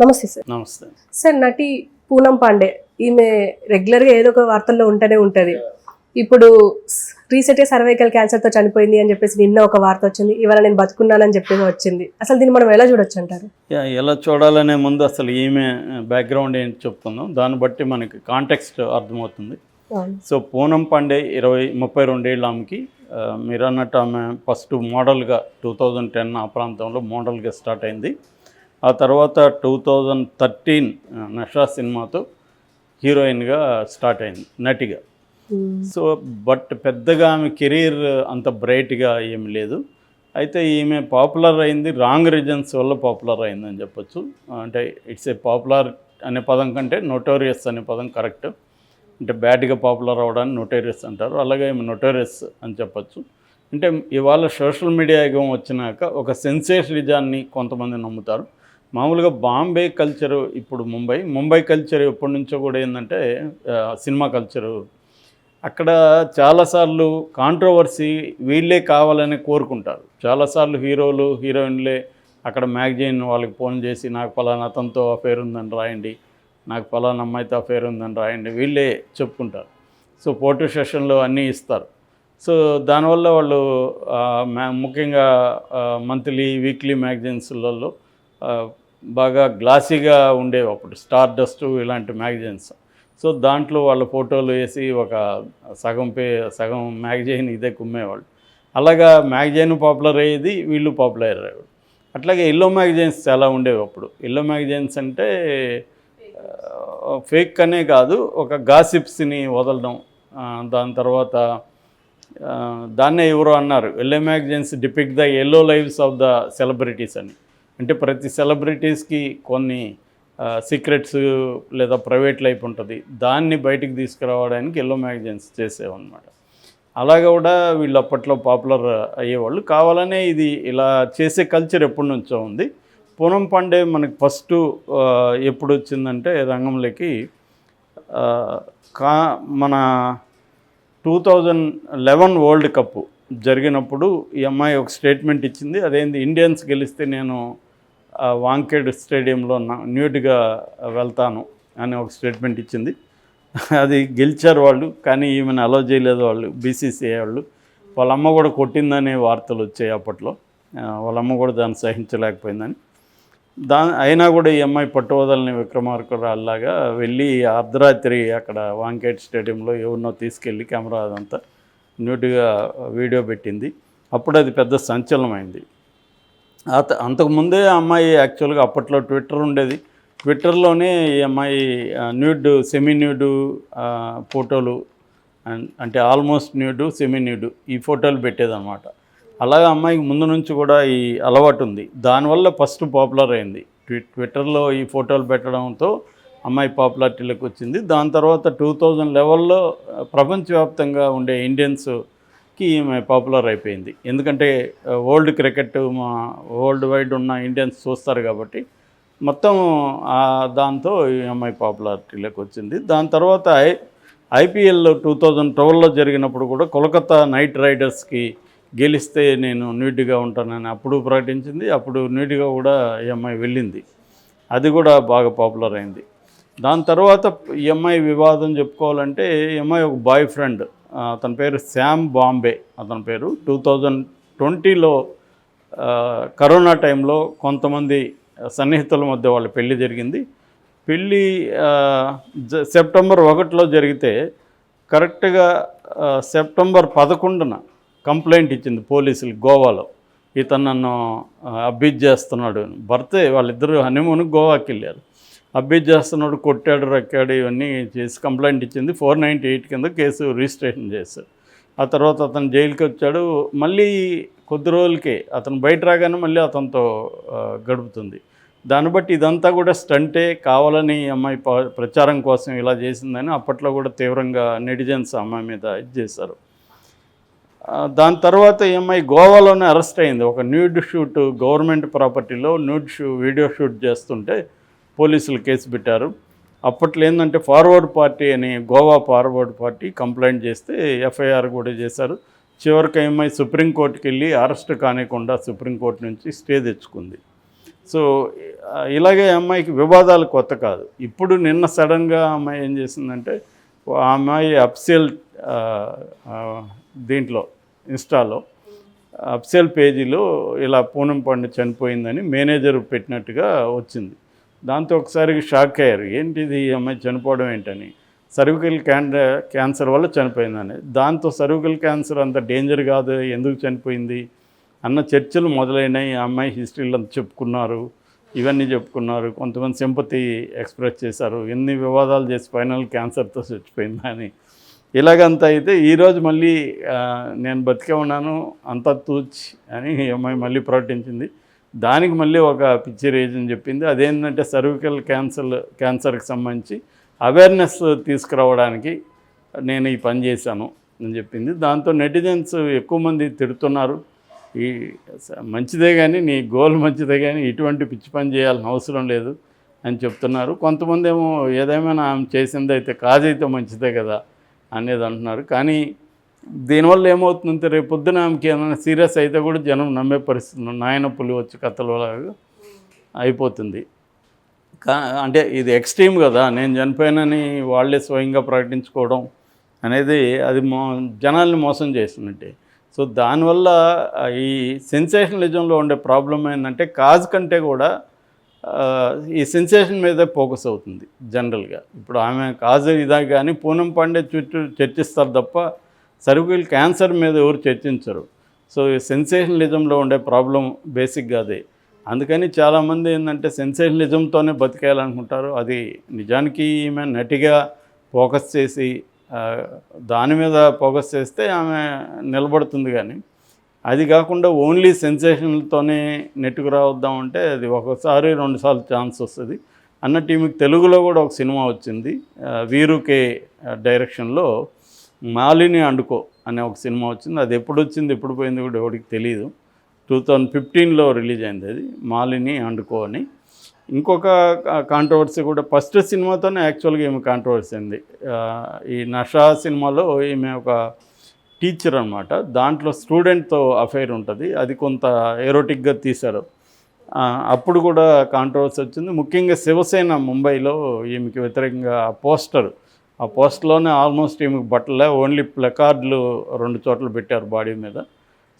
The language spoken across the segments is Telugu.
నమస్తే సార్. నమస్తే. సార్ నటి పూనం పాండే ఈమె రెగ్యులర్గా ఏదో ఒక వార్తల్లో ఉంటూనే ఉంటుంది. ఇప్పుడు రీసెంట్గా సర్వైకల్ క్యాన్సర్తో చనిపోయింది అని చెప్పేసి నిన్న ఒక వార్త వచ్చింది. ఇవాళ నేను బతుకున్నానని చెప్పేసి వచ్చింది. అసలు దీన్ని మనం ఎలా చూడొచ్చు అంటారు? ఎలా చూడాలనే ముందు అసలు ఈమె బ్యాక్గ్రౌండ్ ఏంటి చెప్తున్నాం. దాన్ని బట్టి మనకి కాంటెక్స్ట్ అర్థమవుతుంది. సో పూనం పాండే ఇరవై ముప్పై రెండేళ్ళ ఆమెకి మీరు అన్నట్టు ఆమె ఫస్ట్ మోడల్గా టూ థౌజండ్ టెన్ ఆ ప్రాంతంలో మోడల్గా స్టార్ట్ అయింది. ఆ తర్వాత టూ థౌజండ్ థర్టీన్ నషా సినిమాతో హీరోయిన్గా స్టార్ట్ అయింది నటిగా. మ్మ్. సో బట్ పెద్దగా ఆమె కెరీర్ అంత బ్రైట్గా ఏమి లేదు. అయితే ఈమె పాపులర్ అయింది రాంగ్ రీజన్స్ వల్ల పాపులర్ అయిందని చెప్పొచ్చు. అంటే ఇట్స్ ఏ పాపులర్ అనే పదం కంటే నోటోరియస్ అనే పదం కరెక్ట్. అంటే బ్యాడ్గా పాపులర్ అవ్వడాన్ని నోటోరియస్ అంటారు. అలాగే ఈమె నోటోరియస్ అని చెప్పొచ్చు. అంటే ఇవాళ సోషల్ మీడియా యుగం వచ్చినాక ఒక సెన్సేషనిజాన్ని కొంతమంది నమ్ముతారు. మామూలుగా బాంబే కల్చరు ఇప్పుడు ముంబై ముంబై కల్చర్ ఎప్పటి నుంచో కూడా ఏంటంటే సినిమా కల్చరు అక్కడ చాలాసార్లు కాంట్రవర్సీ వీళ్ళే కావాలని కోరుకుంటారు. చాలాసార్లు హీరోలు హీరోయిన్లే అక్కడ మ్యాగజైన్ వాళ్ళకి ఫోన్ చేసి నాకు ఫలానా అతనితో అఫేర్ ఉందని రాయండి నాకు ఫలానా అమ్మాయితో అఫేర్ ఉందని రాయండి వీళ్ళే చెప్పుకుంటారు. సో ఫోటో సెషన్లు అన్నీ ఇస్తారు. సో దానివల్ల వాళ్ళు మ్యా- ముఖ్యంగా మంత్లీ వీక్లీ మ్యాగజైన్స్లలో బాగా గ్లాసీగా ఉండేవి అప్పుడు. స్టార్ డస్ట్ ఇలాంటి మ్యాగజైన్స్. సో దాంట్లో వాళ్ళ ఫోటోలు వేసి ఒక సగం పే సగం మ్యాగజైన్ ఇదే కుమ్మేవాళ్ళు. అలాగా మ్యాగజైన్ పాపులర్ అయ్యేది వీళ్ళు పాపులర్ అయ్యేవాళ్ళు. అట్లాగే ఎల్లో మ్యాగజైన్స్ చాలా ఉండేవి అప్పుడు. ఎల్లో మ్యాగజైన్స్ అంటే ఫేక్ అనే కాదు ఒక గాసిప్స్ని వదలడం దాని తర్వాత దాన్నే ఎవరో అన్నారు. Yellow magazines depict the yellow lives of the celebrities అని. అంటే ప్రతి సెలబ్రిటీస్కి కొన్ని సీక్రెట్స్ లేదా ప్రైవేట్ లైఫ్ ఉంటుంది. దాన్ని బయటికి తీసుకురావడానికి ఎల్లో మ్యాగజైన్స్ చేసేవన్నమాట. అలా కూడా వీళ్ళు అప్పట్లో పాపులర్ అయ్యేవాళ్ళు. కావాలనే ఇది ఇలా చేసే కల్చర్ ఎప్పటి నుంచో ఉంది. పూనం పాండే మనకి ఫస్ట్ ఎప్పుడు వచ్చిందంటే రంగంలోకి కా మన two thousand eleven world cup జరిగినప్పుడు ఈ అమ్మాయి ఒక స్టేట్మెంట్ ఇచ్చింది. అదేంది ఇండియన్స్ గెలిస్తే నేను వాంకేడ్ స్టేడియంలో న్యూట్గా వెళ్తాను అని ఒక స్టేట్మెంట్ ఇచ్చింది. అది గెలిచారు వాళ్ళు కానీ ఈమెను అలో చేయలేదు వాళ్ళు బీసీసీఐ వాళ్ళు. వాళ్ళ అమ్మ కూడా కొట్టిందనే వార్తలు వచ్చాయి అప్పట్లో. వాళ్ళ అమ్మ కూడా దాన్ని సహించలేకపోయిందని. దా అయినా కూడా ఈ అమ్మాయి పట్టువదలని విక్రమార్కురాల్లాగా వెళ్ళి అర్ధరాత్రి అక్కడ వాంకేట్ స్టేడియంలో ఎవరినో తీసుకెళ్ళి కెమెరా అదంతా న్యూట్గా వీడియో పెట్టింది. అప్పుడు అది పెద్ద సంచలనమైంది. అత అంతకుముందే ఆ అమ్మాయి యాక్చువల్గా అప్పట్లో ట్విట్టర్ ఉండేది. ట్విట్టర్లోనే ఈ అమ్మాయి న్యూడ్ సెమీ న్యూడ్ ఫోటోలు అండ్ అంటే ఆల్మోస్ట్ న్యూడ్ సెమీ న్యూడ్ ఈ ఫోటోలు పెట్టేదన్నమాట. అలాగే అమ్మాయికి ముందు నుంచి కూడా ఈ అలవాటు ఉంది. దానివల్ల ఫస్ట్ పాపులర్ అయింది. ట్వి ట్విట్టర్లో ఈ ఫోటోలు పెట్టడంతో అమ్మాయి పాపులారిటీలోకి వచ్చింది. దాని తర్వాత టూ థౌజండ్ లెవెల్లో ప్రపంచవ్యాప్తంగా ఉండే ఇండియన్స్ ఇండియన్స్కి ఈమె పాపులర్ అయిపోయింది. ఎందుకంటే ఓల్డ్ క్రికెట్ మా వరల్డ్ వైడ్ ఉన్న ఇండియన్స్ చూస్తారు కాబట్టి మొత్తం దాంతో ఈ అమ్మాయి పాపులారిటీలోకి వచ్చింది. దాని తర్వాత ఐ ఐపీఎల్ టూ థౌజండ్ ట్వెల్వ్లో జరిగినప్పుడు కూడా కోలకత్తా నైట్ రైడర్స్కి గెలిస్తే నేను నీట్గా ఉంటానని అప్పుడు ప్రకటించింది. అప్పుడు నీట్గా కూడా ఈ అమ్మాయి వెళ్ళింది. అది కూడా బాగా పాపులర్ అయింది. దాని తర్వాత ఈ అమ్మాయి వివాదం చెప్పుకోవాలంటే ఈ అమ్మాయి ఒక బాయ్ ఫ్రెండ్. అతని పేరు శామ్ బాంబే. అతని పేరు టూ థౌజండ్ ట్వంటీలో కరోనా టైంలో కొంతమంది సన్నిహితుల మధ్య వాళ్ళ పెళ్ళి జరిగింది. పెళ్ళి జ- సెప్టెంబర్ ఒకటిలో జరిగితే కరెక్ట్గా సెప్టెంబర్ పదకొండున కంప్లైంట్ ఇచ్చింది పోలీసులు గోవాలో. ఇతను నన్ను అబ్యూజ్ చేస్తున్నాడు. అని. భర్తే వాళ్ళిద్దరూ హనీమూన్ గోవాకి వెళ్ళారు అబ్యూజ్ చేస్తున్నాడు కొట్టాడు రక్కాడు ఇవన్నీ చేసి కంప్లైంట్ ఇచ్చింది. ఫోర్ నైంటీ ఎయిట్ కింద కేసు రిజిస్ట్రేషన్ చేశారు ఆ తర్వాత అతను జైలుకి వచ్చాడు. మళ్ళీ కొద్ది రోజులకే అతను బయట రాగానే మళ్ళీ అతనితో గడుపుతుంది. దాన్ని బట్టి ఇదంతా కూడా స్టంటే కావాలని అమ్మాయి ప్రచారం కోసం ఇలా చేసిందని అప్పట్లో కూడా తీవ్రంగా నెటిజన్స్ అమ్మాయి మీద ఇది చేశారు. దాని తర్వాత ఈ అమ్మాయి గోవాలోనే అరెస్ట్ అయింది. ఒక న్యూడ్ షూట్ గవర్నమెంట్ ప్రాపర్టీలో న్యూడ్ షూ వీడియో షూట్ చేస్తుంటే పోలీసులు కేసు పెట్టారు. అప్పట్లో ఏంటంటే ఫార్వర్డ్ పార్టీ అని గోవా ఫార్వర్డ్ పార్టీ కంప్లైంట్ చేస్తే ఎఫ్ఐఆర్ కూడా చేశారు. చివరికి ఏమై సుప్రీంకోర్టుకి వెళ్ళి అరెస్ట్ కానికుండా సుప్రీంకోర్టు నుంచి స్టే తెచ్చుకుంది. సో ఇలాగే అమ్మాయికి వివాదాలు కొత్త కాదు. ఇప్పుడు నిన్న సడన్గా అమ్మాయి ఏం చేసిందంటే ఆ అమ్మాయి అప్సెల్ దీంట్లో ఇన్స్టాలో అప్సెల్ పేజీలో ఇలా పూనం పండు చనిపోయిందని మేనేజర్ పెట్టినట్టుగా వచ్చింది. దాంతో ఒకసారి షాక్ అయ్యారు. ఏంటిది? ఈ అమ్మాయి చనిపోవడం ఏంటని? సర్వికల్ క్యాన్సర్ వల్ల చనిపోయిందని. దాంతో సర్వికల్ క్యాన్సర్ అంత డేంజర్ కాదు. ఎందుకు చనిపోయింది? అన్న చర్చలు మొదలైనాయి. ఆ అమ్మాయి హిస్టరీలు అంతా చెప్పుకున్నారు. ఇవన్నీ చెప్పుకున్నారు. కొంతమంది సింపతి ఎక్స్ప్రెస్ చేశారు. ఎన్ని వివాదాలు చేసి ఫైనల్ క్యాన్సర్తో చచ్చిపోయిందా అని. ఇలాగంతా అయితే ఈరోజు మళ్ళీ నేను బతికే ఉన్నాను. అంతా తూచి అని ఈ అమ్మాయి మళ్ళీ ప్రకటించింది. దానికి మళ్ళీ ఒక పిచ్చి రీజన్ చెప్పింది. అదేంటంటే సర్వికల్ క్యాన్సర్ క్యాన్సర్కి సంబంధించి అవేర్నెస్ తీసుకురావడానికి నేను ఈ పని చేశాను అని చెప్పింది. దాంతో నెటిజన్స్ ఎక్కువ మంది తిడుతున్నారు. ఈ స- మంచిదే కానీ నీ గోల్ మంచిదే కానీ ఇటువంటి పిచ్చి పని చేయాల్సిన అవసరం లేదు అని చెప్తున్నారు. కొంతమంది ఏమో ఏదేమైనా ఆమె చేసింది అయితే కాజైతే మంచిదే కదా అనేది అంటున్నారు కానీ దీనివల్ల ఏమవుతుందంటే రేపు పొద్దున ఆమెకి ఏమైనా సీరియస్ అయితే కూడా జనం నమ్మే పరిస్థితి నాయన పులి వచ్చి కథలలాగా అయిపోతుంది. కా అంటే ఇది ఎక్స్ట్రీమ్ కదా నేను చనిపోయానని వాళ్ళే స్వయంగా ప్రకటించుకోవడం అనేది అది మో జనాల్ని మోసం చేస్తుందంటే సో దానివల్ల ఈ సెన్సేషనలిజంలో ఉండే ప్రాబ్లం ఏంటంటే కాజ్ కంటే కూడా ఈ సెన్సేషన్ మీదే ఫోకస్ అవుతుంది జనరల్గా. ఇప్పుడు ఆమె కాజ్ ఇదా కానీ పూనం పాండే చుట్టూ చర్చిస్తారు తప్ప సర్వికల్ క్యాన్సర్ మీద ఎవరు చర్చించరు. సో ఈ సెన్సేషనలిజంలో ఉండే ప్రాబ్లం బేసిక్గా అదే. అందుకని చాలామంది ఏంటంటే సెన్సేషనలిజంతోనే బతికేయాలనుకుంటారు. అది నిజానికి ఈమె నటిగా ఫోకస్ చేసి దాని మీద ఫోకస్ చేస్తే ఆమె నిలబడుతుంది కానీ అది కాకుండా ఓన్లీ సెన్సేషన్లతోనే నెట్టుకు రావద్దామంటే అది ఒకసారి రెండుసార్లు ఛాన్స్ వస్తుంది. అన్నట్టు ఈమెకు తెలుగులో కూడా ఒక సినిమా వచ్చింది వీరుకే డైరెక్షన్లో. మాలిని అండుకో అనే ఒక సినిమా వచ్చింది. అది ఎప్పుడు వచ్చింది ఎప్పుడు పోయింది కూడా ఎవరికి తెలియదు టూ థౌజండ్ ఫిఫ్టీన్లో రిలీజ్ అయింది అది మాలిని అండుకో అని. ఇంకొక కాంట్రవర్సీ కూడా ఫస్ట్ సినిమాతోనే యాక్చువల్గా ఈమె కాంట్రవర్సీ అయింది ఈ నషా సినిమాలో ఈమె ఒక టీచర్ అనమాట దాంట్లో స్టూడెంట్తో అఫైర్ ఉంటుంది. అది కొంత ఎరోటిక్గా తీశారు. అప్పుడు కూడా కాంట్రవర్సీ వచ్చింది. ముఖ్యంగా శివసేన ముంబైలో ఈమెకి వ్యతిరేకంగా పోస్టర్ ఆ పోస్ట్లోనే ఆల్మోస్ట్ ఈమెకి బట్టలే ఓన్లీ ప్లకార్డులు రెండు చోట్ల పెట్టారు బాడీ మీద.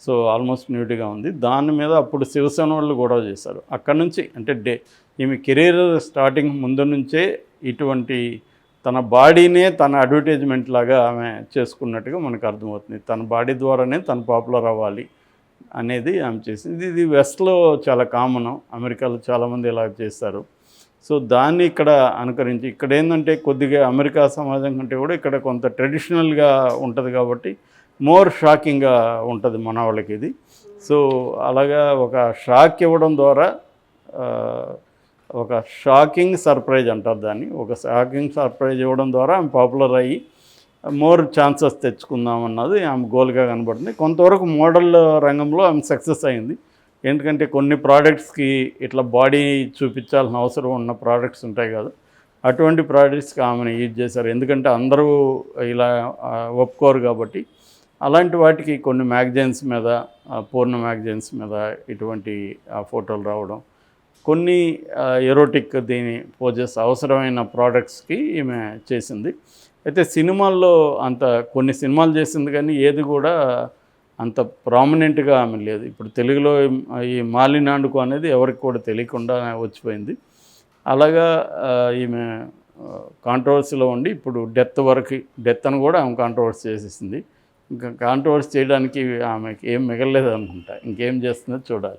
సో ఆల్మోస్ట్ న్యూట్గా ఉంది. దాని మీద అప్పుడు శివసేన వాళ్ళు గొడవ చేశారు. అక్కడ నుంచి అంటే డే ఈమె కెరీర్ స్టార్టింగ్ ముందు నుంచే ఇటువంటి తన బాడీనే తన అడ్వర్టైజ్మెంట్ లాగా ఆమె చేసుకున్నట్టుగా మనకు అర్థమవుతుంది. తన బాడీ ద్వారానే తను పాపులర్ అవ్వాలి అనేది ఆమె చేసింది. ఇది వెస్ట్లో చాలా కామన్. అమెరికాలో చాలామంది ఇలా చేస్తారు. సో దాన్ని ఇక్కడ అనుకరించి ఇక్కడ ఏంటంటే కొద్దిగా అమెరికా సమాజం కంటే కూడా ఇక్కడ కొంత ట్రెడిషనల్గా ఉంటుంది కాబట్టి మోర్ షాకింగ్గా ఉంటుంది మన వాళ్ళకి ఇది. సో అలాగా ఒక షాక్ ఇవ్వడం ద్వారా ఒక షాకింగ్ సర్ప్రైజ్ అంటారు దాన్ని. ఒక షాకింగ్ సర్ప్రైజ్ ఇవ్వడం ద్వారా ఆమె పాపులర్ అయ్యి మోర్ ఛాన్సెస్ తెచ్చుకుందాం అన్నది ఆమె గోల్గా కనబడుతుంది కొంతవరకు మోడల్ రంగంలో ఆమె సక్సెస్ అయింది. ఎందుకంటే కొన్ని ప్రోడక్ట్స్కి ఇట్లా బాడీ చూపించాల్సిన అవసరం ఉన్న ప్రోడక్ట్స్ ఉంటాయి కదా అటువంటి ప్రోడక్ట్స్కి ఆమెను యూజ్ చేశారు. ఎందుకంటే అందరూ ఇలా ఒప్పుకోరు కాబట్టి అలాంటి వాటికి కొన్ని మ్యాగజైన్స్ మీద పూర్ణ మ్యాగజైన్స్ మీద ఇటువంటి ఫోటోలు రావడం కొన్ని ఎరోటిక్ దీని పోజెస్ అవసరమైన ప్రోడక్ట్స్కి ఈమె చేసింది. అయితే సినిమాల్లో అంత కొన్ని సినిమాలు చేసింది కానీ ఏది కూడా అంత ప్రామినెంట్గా ఆమె లేదు. ఇప్పుడు తెలుగులో ఈ మాలినాండుకు అనేది ఎవరికి కూడా తెలియకుండా వచ్చిపోయింది. అలాగా ఈమె కాంట్రవర్సీలో ఉండి ఇప్పుడు డెత్ వరకు డెత్ అని కూడా ఆమె కాంట్రవర్సీ చేసేసింది. ఇంకా కాంట్రవర్సీ చేయడానికి ఆమెకి ఏం మిగలలేదు అనుకుంటా ఇంకేం చేస్తుందో చూడాలి.